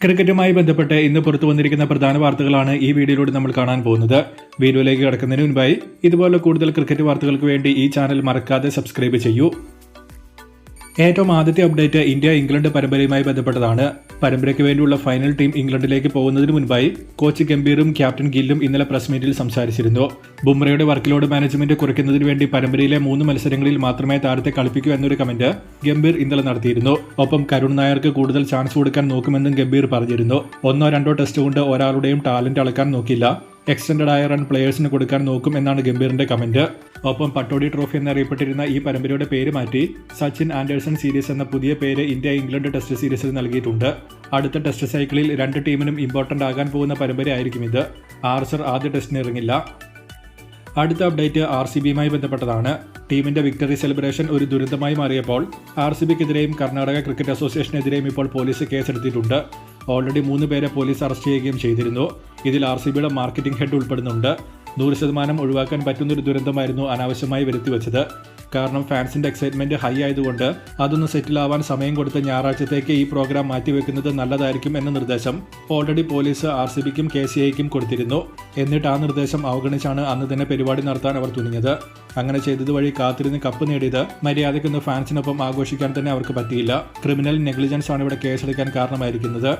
ക്രിക്കറ്റുമായി ബന്ധപ്പെട്ട് ഇന്ന് പുറത്തു വന്നിരിക്കുന്ന പ്രധാന വാർത്തകളാണ് ഈ വീഡിയോയിലൂടെ നമ്മൾ കാണാൻ പോകുന്നത്. വീഡിയോയിലേക്ക് കടക്കുന്നതിന് മുൻപായി ഇതുപോലെ കൂടുതൽ ക്രിക്കറ്റ് വാർത്തകൾക്ക് വേണ്ടി ഈ ചാനൽ മറക്കാതെ സബ്സ്ക്രൈബ് ചെയ്യൂ. ഏറ്റവും ആദ്യത്തെ അപ്ഡേറ്റ് ഇന്ത്യ ഇംഗ്ലണ്ട് പരമ്പരയുമായി ബന്ധപ്പെട്ടതാണ്. പരമ്പരയ്ക്ക് വേണ്ടിയുള്ള ഫൈനൽ ടീം ഇംഗ്ലണ്ടിലേക്ക് പോകുന്നതിന് മുൻപായി കോച്ച് ഗംഭീറും ക്യാപ്റ്റൻ ഗില്ലും ഇന്നലെ പ്രസ് മീറ്റിൽ സംസാരിച്ചിരുന്നു. ബുംറയുടെ വർക്ക് ലോഡ് മാനേജ്മെന്റ് കുറയ്ക്കുന്നതിന് വേണ്ടി പരമ്പരയിലെ മൂന്ന് മത്സരങ്ങളിൽ മാത്രമേ താരത്തെ കളിപ്പിക്കൂ എന്നൊരു കമന്റ് ഗംഭീർ ഇന്നലെ നടത്തിയിരുന്നു. ഒപ്പം കരുൺ നായർക്ക് കൂടുതൽ ചാൻസ് കൊടുക്കാൻ നോക്കുമെന്നും ഗംഭീർ പറഞ്ഞിരുന്നു. ഒന്നോ രണ്ടോ ടെസ്റ്റ് കൊണ്ട് ഒരാളുടെയും ടാലന്റ് അളക്കാൻ നോക്കില്ല. എക്സ്റ്റൻഡ് ആയ റൺ പ്ലേയേഴ്സിന് കൊടുക്കാൻ നോക്കും എന്നാണ് ഗംഭീറിന്റെ കമന്റ് ഒപ്പം പട്ടോടി ട്രോഫി എന്നറിയപ്പെട്ടിരുന്ന ഈ പരമ്പരയുടെ പേര് മാറ്റി സച്ചിൻ ആൻഡേഴ്സൺ സീരീസ് എന്ന പുതിയ പേര് ഇന്ത്യ ഇംഗ്ലണ്ട് ടെസ്റ്റ് സീരീസിൽ നൽകിയിട്ടുണ്ട്. അടുത്ത ടെസ്റ്റ് സൈക്കിളിൽ രണ്ട് ടീമിനും ഇമ്പോർട്ടന്റ് ആകാൻ പോകുന്ന പരമ്പരയായിരിക്കും ഇത്. ആർസർ ആദ്യ ടെസ്റ്റിന് ഇറങ്ങില്ല. അടുത്ത അപ്ഡേറ്റ് ആർ സി ബിയുമായി ബന്ധപ്പെട്ടതാണ്. ടീമിന്റെ വിക്ടറി സെലിബ്രേഷൻ ഒരു ദുരന്തമായി മാറിയപ്പോൾ ആർ സി ബിക്കെതിരെയും കർണാടക ക്രിക്കറ്റ് അസോസിയേഷനെതിരെയും ഇപ്പോൾ പോലീസ് കേസെടുത്തിട്ടുണ്ട്. ഓൾറെഡി മൂന്ന് പേരെ പോലീസ് അറസ്റ്റ് ചെയ്യുകയും ചെയ്തിരുന്നു. ഇതിൽ ആർ സി ബിയുടെ മാർക്കറ്റിംഗ് ഹെഡ് ഉൾപ്പെടുന്നുണ്ട്. നൂറ് ശതമാനം ഒഴിവാക്കാൻ പറ്റുന്നൊരു ദുരന്തമായിരുന്നു അനാവശ്യമായി വരുത്തിവെച്ചത്. കാരണം ഫാൻസിന്റെ എക്സൈറ്റ്മെന്റ് ഹൈ ആയതുകൊണ്ട് അതൊന്ന് സെറ്റിൽ ആവാൻ സമയം കൊടുത്ത് ഞായറാഴ്ചത്തേക്ക് ഈ പ്രോഗ്രാം മാറ്റിവെക്കുന്നത് നല്ലതായിരിക്കും എന്ന നിർദ്ദേശം ഓൾറെഡി പോലീസ് ആർ സി ബിക്കും കെ സി ഐക്കും കൊടുത്തിരുന്നു. എന്നിട്ട് ആ നിർദ്ദേശം അവഗണിച്ചാണ് അന്ന് തന്നെ പരിപാടി നടത്താൻ അവർ തുനിഞ്ഞത്. അങ്ങനെ ചെയ്തത് വഴി കാത്തിരുന്ന് കപ്പ് നേടിയത് മര്യാദയ്ക്കൊന്ന് ഫാൻസിനൊപ്പം ആഘോഷിക്കാൻ തന്നെ അവർക്ക് പറ്റിയില്ല. ക്രിമിനൽ നെഗ്ലിജൻസ് ആണ് ഇവിടെ കേസെടുക്കാൻ കാരണമായിരിക്കുന്നത്.